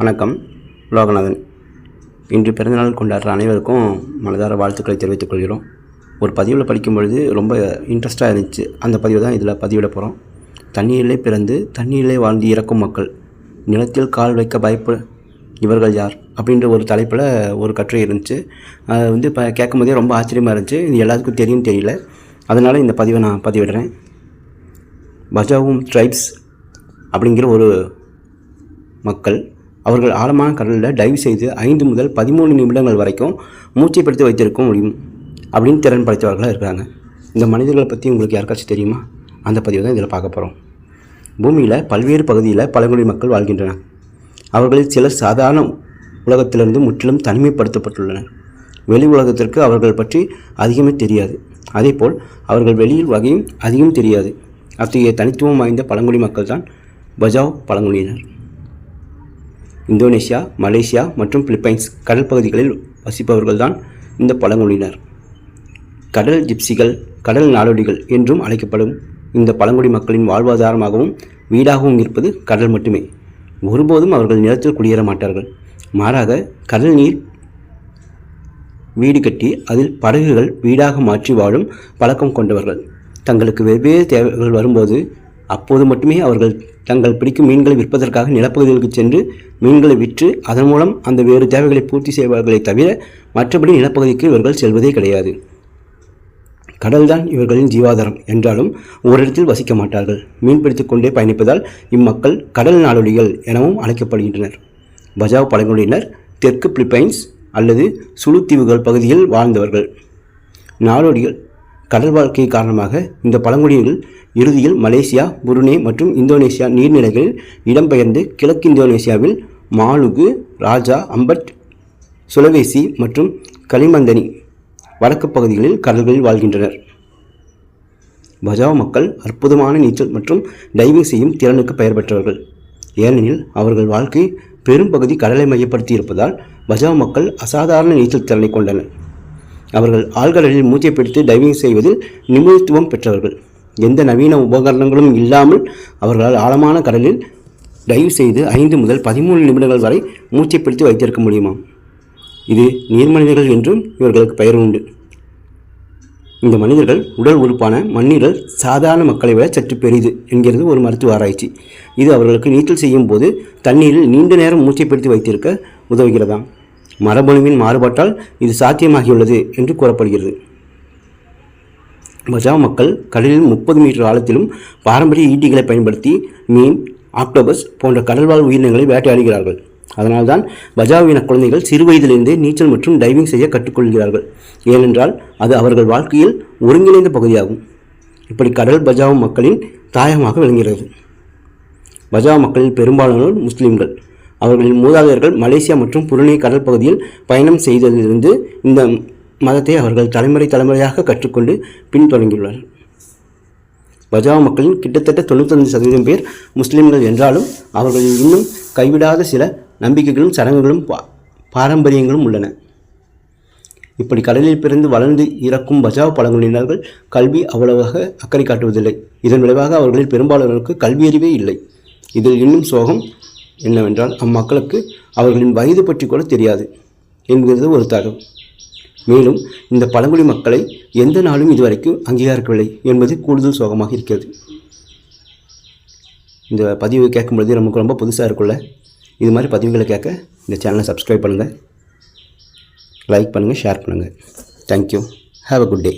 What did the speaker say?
வணக்கம் லோகநாதன். இன்று பிறந்தநாள் கொண்டாடுற அனைவருக்கும் மனதார வாழ்த்துக்களை தெரிவித்துக் கொள்கிறோம். ஒரு பதிவில் படிக்கும் பொழுது ரொம்ப இன்ட்ரெஸ்ட்டாக இருந்துச்சு. அந்த பதிவை தான் இதில் பதிவிட போகிறோம் தண்ணீரிலே பிறந்து தண்ணீரிலே வாழ்ந்து இறக்கும் மக்கள் நிலத்தில் கால் வைக்க பயப்ப இவர்கள் யார்? அப்படின்ற ஒரு தலைப்பில் ஒரு கட்டுரை இருந்துச்சு. அது வந்து இப்போ கேட்கும் போதே ரொம்ப ஆச்சரியமாக இருந்துச்சு. இது எல்லாத்துக்கும் தெரியும் தெரியல. அதனால் இந்த பதிவை நான் பதிவிடுறேன். பஜாவும் ட்ரைப்ஸ் அப்படிங்கிற ஒரு மக்கள் அவர்கள் ஆழமான கடலில் டைவ் செய்து ஐந்து முதல் பதிமூணு நிமிடங்கள் வரைக்கும் மூச்சை பிடித்து வைத்திருக்க முடியும் அப்படின்னு திறன் படைத்தவர்களாக இருக்கிறாங்க. இந்த மனிதர்களை பற்றி உங்களுக்கு யாருக்காச்சும் தெரியுமா? அந்த பதிவு தான் இதில் பார்க்க போகிறோம் பூமியில் பல்வேறு பகுதியில் பழங்குடி மக்கள் வாழ்கின்றனர். அவர்களில் சிலர் சாதாரண உலகத்திலிருந்து முற்றிலும் தனிமைப்படுத்தப்பட்டுள்ளனர். வெளி உலகத்திற்கு அவர்கள் பற்றி அதிகமே தெரியாது. அதேபோல் அவர்கள் வெளியில் வகையும் அதிகம் தெரியாது. அத்தகைய தனித்துவம் வாய்ந்த பழங்குடி மக்கள் தான் பஜாவ் பழங்குடியினர். இந்தோனேஷியா மலேசியா மற்றும் பிலிப்பைன்ஸ் கடல் பகுதிகளில் வசிப்பவர்கள்தான் இந்த பழங்குடியினர். கடல் ஜிப்சிகள் கடல் நாடோடிகள் என்றும் அழைக்கப்படும் இந்த பழங்குடி மக்களின் வாழ்வாதாரமாகவும் வீடாகவும் இருப்பது கடல் மட்டுமே. ஒருபோதும் அவர்கள் நிலத்தில் குடியேற மாட்டார்கள். மாறாக கடல் நீர் வீடு கட்டி அதில் படகுகள் வீடாக மாற்றி வாழும் பழக்கம் கொண்டவர்கள். தங்களுக்கு வெவ்வேறு தேவைகள் வரும்போது அப்போது மட்டுமே அவர்கள் தங்கள் பிடிக்கும் மீன்களை விற்பதற்காக நிலப்பகுதிகளுக்கு சென்று மீன்களை விற்று அதன் மூலம் அந்த வேறு தேவைகளை பூர்த்தி செய்வார்களே தவிர மற்றபடி நிலப்பகுதிக்கு இவர்கள் செல்வதே கிடையாது. கடல்தான் இவர்களின் ஜீவாதாரம் என்றாலும் ஓரிடத்தில் வசிக்க மாட்டார்கள். மீன்பிடித்து கொண்டே பயணிப்பதால் இம்மக்கள் கடல் நாடோடிகள் எனவும் அழைக்கப்படுகின்றனர். பஜாவ் பழங்குடியினர் தெற்கு பிலிப்பைன்ஸ் அல்லது சுழு தீவுகள் பகுதியில் வாழ்ந்தவர்கள். நாடோடிகள் கடல் வாழ்க்கை காரணமாக இந்த பழங்குடியினர்கள் இறுதியில் மலேசியா புருனே மற்றும் இந்தோனேசியா நீர்நிலைகளில் இடம்பெயர்ந்து கிழக்கு இந்தோனேசியாவில் மாலுகு ராஜா அம்பட் சுலவேசி மற்றும் களிமந்தனி வடக்கு பகுதிகளில் கடல்களில் வாழ்கின்றனர். பஜாவ் மக்கள் அற்புதமான நீச்சல் மற்றும் டைவிங் செய்யும் திறனுக்கு பெயர் பெற்றவர்கள் ஏனெனில் அவர்கள் வாழ்க்கை பெரும்பகுதி கடலை மையப்படுத்தி இருப்பதால் பஜாவ் மக்கள் அசாதாரண நீச்சல் திறனை கொண்டனர். அவர்கள் ஆழ்கடலில் மூச்சை பிடித்து டைவிங் செய்வதில் நிபுணத்துவம் பெற்றவர்கள். எந்த நவீன உபகரணங்களும் இல்லாமல் அவர்களால் ஆழமான கடலில் டைவ் செய்து ஐந்து முதல் பதிமூணு நிமிடங்கள் வரை மூச்சை பிடித்து வைத்திருக்க முடியுமா? இது நீர்மனிதர்கள் என்றும் இவர்களுக்கு பெயர் உண்டு. இந்த மனிதர்கள் உடல் உறுப்பான மண்ணீரல் சாதாரண மக்களை விட சற்று பெரிது என்கிறது ஒரு மருத்துவ ஆராய்ச்சி. இது அவர்களுக்கு நீச்சல் செய்யும் போது தண்ணீரில் நீண்ட நேரம் மூச்சை பிடித்து வைத்திருக்க உதவுகிறதாம் மரபணுவின் மாறுபாட்டால் இது சாத்தியமாகியுள்ளது என்று கூறப்படுகிறது. பஜாவ் மக்கள் கடலில் முப்பது மீட்டர் ஆழத்திலும் பாரம்பரிய ஈட்டிகளை பயன்படுத்தி மீன் ஆக்டோபஸ் போன்ற கடல்வாழ் உயிரினங்களை வேட்டையாடுகிறார்கள். அதனால்தான் பஜாவின குழந்தைகள் சிறு வயதிலிருந்தே நீச்சல் மற்றும் டைவிங் செய்ய கற்றுக்கொள்கிறார்கள். ஏனென்றால் அது அவர்கள் வாழ்க்கையில் ஒருங்கிணைந்த பகுதியாகும். இப்படி கடல் பஜாவ் மக்களின் தாயகமாக விளங்குகிறது. பஜாவ் மக்களில் பெரும்பாலானோர் முஸ்லீம்கள். அவர்களின் மூதாதையர்கள் மலேசியா மற்றும் புருனே கடல் பகுதியில் பயணம் செய்ததிலிருந்து இந்த மதத்தை அவர்கள் தலைமுறை தலைமுறையாக கற்றுக்கொண்டு பின்தொடங்கியுள்ளனர். பஜாவ் மக்களின் கிட்டத்தட்ட தொண்ணூத்தஞ்சு சதவீதம் பேர் முஸ்லிம்கள் என்றாலும் அவர்களில் இன்னும் கைவிடாத சில நம்பிக்கைகளும் சடங்குகளும் பா பாரம்பரியங்களும் உள்ளன. இப்படி கடலில் பிறந்து வளர்ந்து இறக்கும் பஜாவ் பழங்குடியினர்கள் கல்வி அவ்வளவாக அக்கறை காட்டுவதில்லை. இதன் விளைவாக அவர்களில் பெரும்பாலானோருக்கு கல்வியறிவே இல்லை. இதில் இன்னும் சோகம் என்னவென்றால் அம்மக்களுக்கு அவர்களின் வயது பற்றி கூட தெரியாது என்கிறது ஒரு தகவல் மேலும் இந்த பழங்குடி மக்களை எந்த நாளும் இதுவரைக்கும் அங்கீகரிக்கவில்லை என்பது கூடுதல் சோகமாக இருக்கிறது. இந்த பதிவு கேட்கும் பொழுது நமக்கு ரொம்ப புதுசாக இருக்குல்ல? இது மாதிரி பதிவுகளை கேட்க இந்த சேனலை சப்ஸ்கிரைப் பண்ணுங்கள் லைக் பண்ணுங்கள் ஷேர் பண்ணுங்கள் thank you have a good day